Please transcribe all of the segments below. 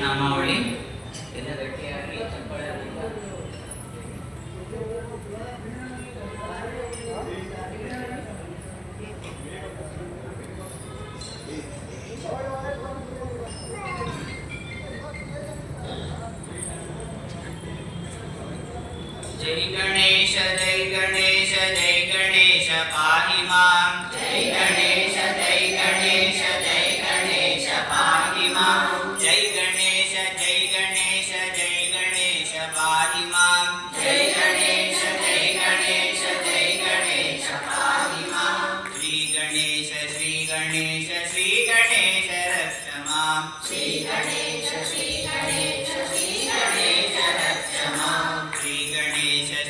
ನಾಮಾವಳಿ ಇದನ್ನು ಗಟ್ಟಿಯಾಗಿ ಚಪ್ಪಾಳೆ ಜೈ ಗಣೇಶ ಜೈ ಗಣೇಶ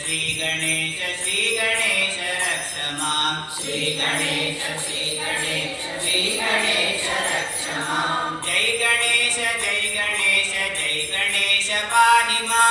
श्री गणेश श्री गणेश रक्ष श्री गणेश श्री गणेश श्री गणेश रक्ष जय गणेश जय गणेश जय गणेश पाहि माँ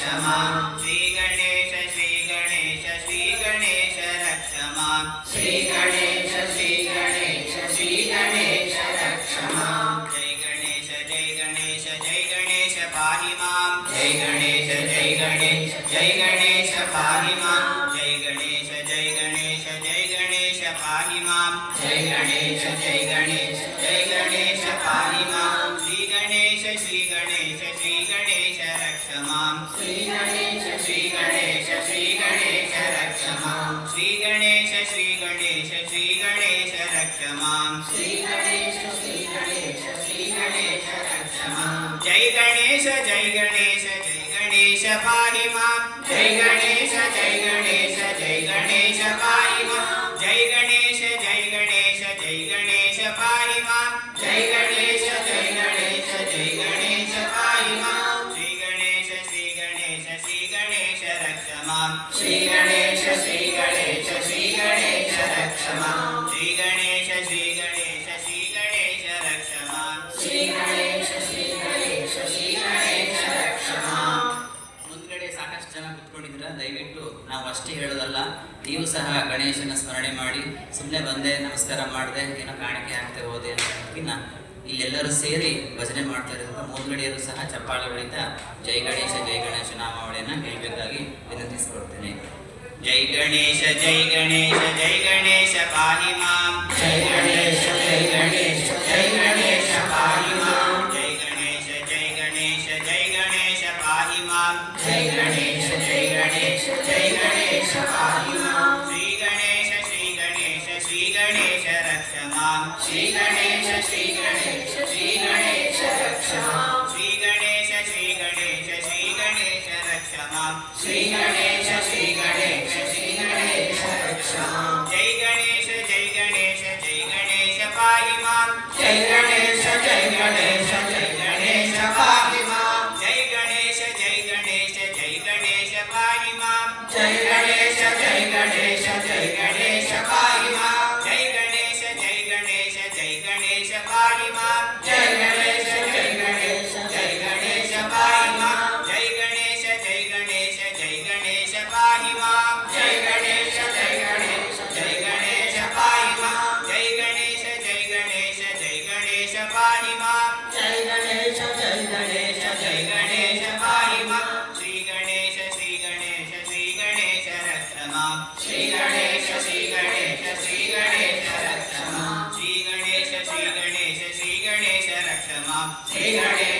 रक्ष माँ श्री गणेश श्री गणेश श्री गणेश रक्ष माँ श्री गणेश श्री गणेश श्री गणेश रक्ष माँ जय गणेश जय गणेश जय गणेश पाहि माँ जय गणेश जय गणेश जय गणेश पाहि माँ जय गणेश जय गणेश जय गणेश पाहि माँ जय गणेश जय गणेश जय गणेश श्री गणेश श्री गणेश रक्ष माँ। श्री गणेश श्री गणेश श्री गणेश रक्ष माँ। श्री गणेश श्री गणेश श्री गणेश रक्ष माँ। श्री गणेश श्री गणेश श्री गणेश रक्ष माँ। जय गणेश जय गणेश जय गणेश पाहि माँ। जय गणेश जय गणेश जय गणेश रक्षमान् ಶ್ರೀ ಗಣೇಶ श्री गणेश श्री गणेश रक्षमान् श्री ಶ್ರೀ ಗಣೇಶ गणेश ಶ್ರೀ ಗಣೇಶ ಶ್ರೀ ಗಣೇಶ गणेश श्री ಶ್ರೀ ಗಣೇಶ ರಕ್ಷಮಾನ್ ಮುಂದ್ಗಡೆ ಸಾಕಷ್ಟು ಜನ ಕುತ್ಕೊಂಡಿದ್ರ ದಯವಿಟ್ಟು ನಾವು ಅಷ್ಟೇ ಹೇಳೋದಲ್ಲ ನೀವು ಸಹ ಗಣೇಶನ ಸ್ಮರಣೆ ಮಾಡಿ ಸುಮ್ಮನೆ ಬಂದೆ ನಮಸ್ಕಾರ ಮಾಡಿದೆ ಏನೋ ಕಾಣಿಕೆ ಆಗ್ತಾ ಹೋದೆ ಅನ್ನೋದಕ್ಕಿಂತ ಇಲ್ಲೆಲ್ಲರೂ ಸೇರಿ ಭಜನೆ ಮಾಡ್ತಾ ಇರೋದ್ರಿಂದ ಸಹ ಚಪ್ಪಾಳೆಗಳಿಂದ ಜೈ ಗಣೇಶ ಜೈ ಗಣೇಶ ನಾಮಾವಳಿಯನ್ನು ಹೇಳಬೇಕಾಗಿ ವಿನಂತಿಸಿಕೊಡ್ತೇನೆ ಜೈ ಗಣೇಶ ಜೈ ಗಣೇಶ ಜೈ ಗಣೇಶ ಪಾಹಿ ಜೈ ಗಣೇಶ श्रीगणेश रक्षमां श्री गणेश श्रीगणेश रक्षमां श्रीगणेश श्री गणेश रक्षमां श्रीगणेश श्री गणेश रक्षमां जय गणेश जय गणेश जय गणेश पाहि माँ जय गणेश जय गणेश जय गणेश पाहि माँ जय गणेश जय गणेश जय गणेश पाहि माँ जय गणेश जय गणेश जय गणेश गणेश पाहि मा जय गणेश जय गणेश जय गणेश पाहि मा श्री गणेश श्री गणेश श्री गणेश रत्नमा श्री गणेश श्री गणेश श्री गणेश रत्नमा श्री गणेश श्री गणेश श्री गणेश रत्नमा श्री गणेश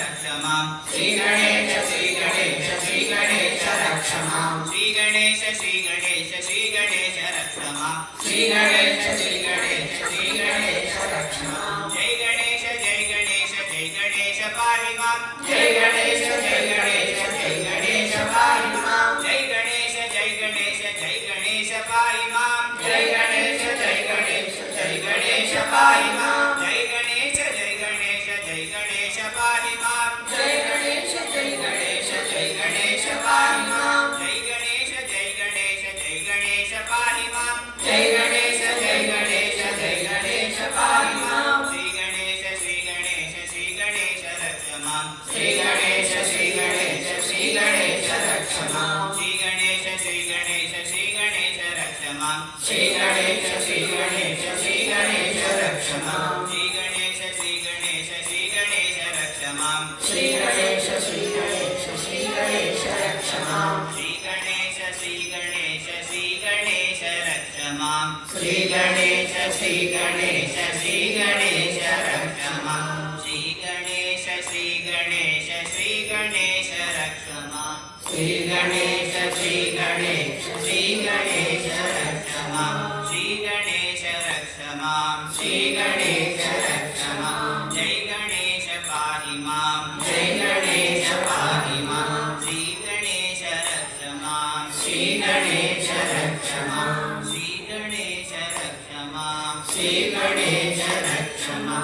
रक्षमा श्री गणेश श्री गणेश श्री गणेश रक्षमा श्री गणेश श्री गणेश श्री गणेश रक्षमा श्री गणेश श्री गणेश श्री गणेश रक्षमा जय गणेश जय गणेश जय गणेश पाहि मां जय गणेश जय गणेश जय गणेश पाहि मां जय गणेश जय गणेश जय गणेश पाहि मां जय गणेश जय गणेश जय गणेश पाहि मां श्री गणेश श्री गणेश श्री गणेश श्री गणेश रक्ष माँ श्री गणेश श्री गणेश श्री गणेश रक्ष माँ श्री गणेश श्री गणेश श्री गणेश रक्ष माँ श्री गणेश रक्ष माँ श्री गणेश श्रीगणेश रक्षमा